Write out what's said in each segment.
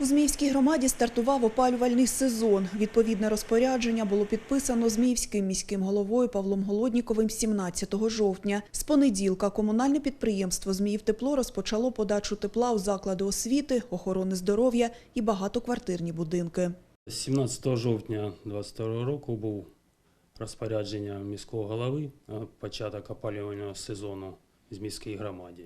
У Зміївській громаді стартував опалювальний сезон. Відповідне розпорядження було підписано Зміївським міським головою Павлом Голодніковим 17 жовтня. З понеділка комунальне підприємство «Зміївтепло» розпочало подачу тепла у заклади освіти, охорони здоров'я і багатоквартирні будинки. 17 жовтня 2022 року був розпорядження міського голови початок опалювального сезону з міській громаді.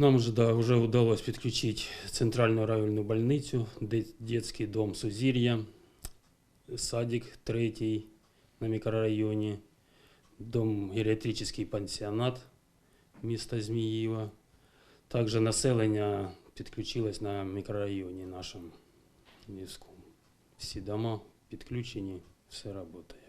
Нам вже, да, вже вдалося підключити центральну районну больницю, де- дитячий дом Сузір'я, садик третій на мікрорайоні, дом геріатричний пансіонат міста Зміїва. Також населення підключилось на мікрорайоні нашому міському. Всі дома підключені, все працює.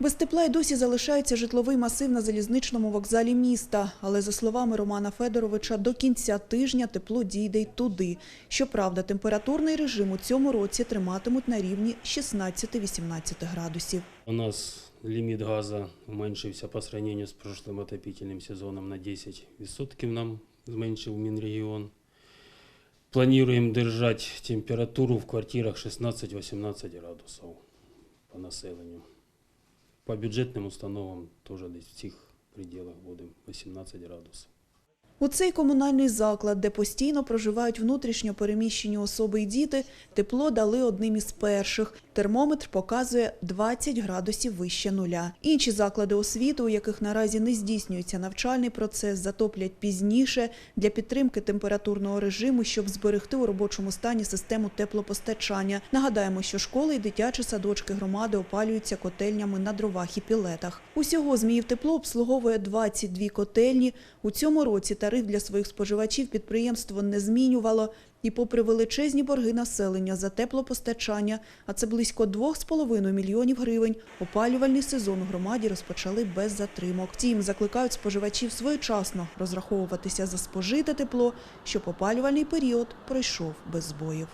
Без тепла й досі залишається житловий масив на залізничному вокзалі міста. Але за словами Романа Федоровича, до кінця тижня тепло дійде й туди. Щоправда, температурний режим у цьому році триматимуть на рівні 16-18 градусів. У нас ліміт газу зменшився по сравнению з прошлым отопительним сезоном на 10% нам зменшив Мінрегіон. Плануємо держати температуру в квартирах 16-18 градусів по населенню. По бюджетним установам теж десь в цих пределах будемо 18 градусів. У цей комунальний заклад, де постійно проживають внутрішньо переміщені особи і діти, тепло дали одним із перших. Термометр показує 20 градусів вище нуля. Інші заклади освіти, у яких наразі не здійснюється навчальний процес, затоплять пізніше для підтримки температурного режиму, щоб зберегти у робочому стані систему теплопостачання. Нагадаємо, що школи і дитячі садочки громади опалюються котельнями на дровах і пілетах. Усього Зміївтепло обслуговує 22 котельні. У цьому році тариф для своїх споживачів підприємство не змінювало. І попри величезні борги населення за теплопостачання, а це близько 2,5 мільйонів гривень, опалювальний сезон у громаді розпочали без затримок. Втім, закликають споживачів своєчасно розраховуватися за спожите тепло, щоб опалювальний період пройшов без збоїв.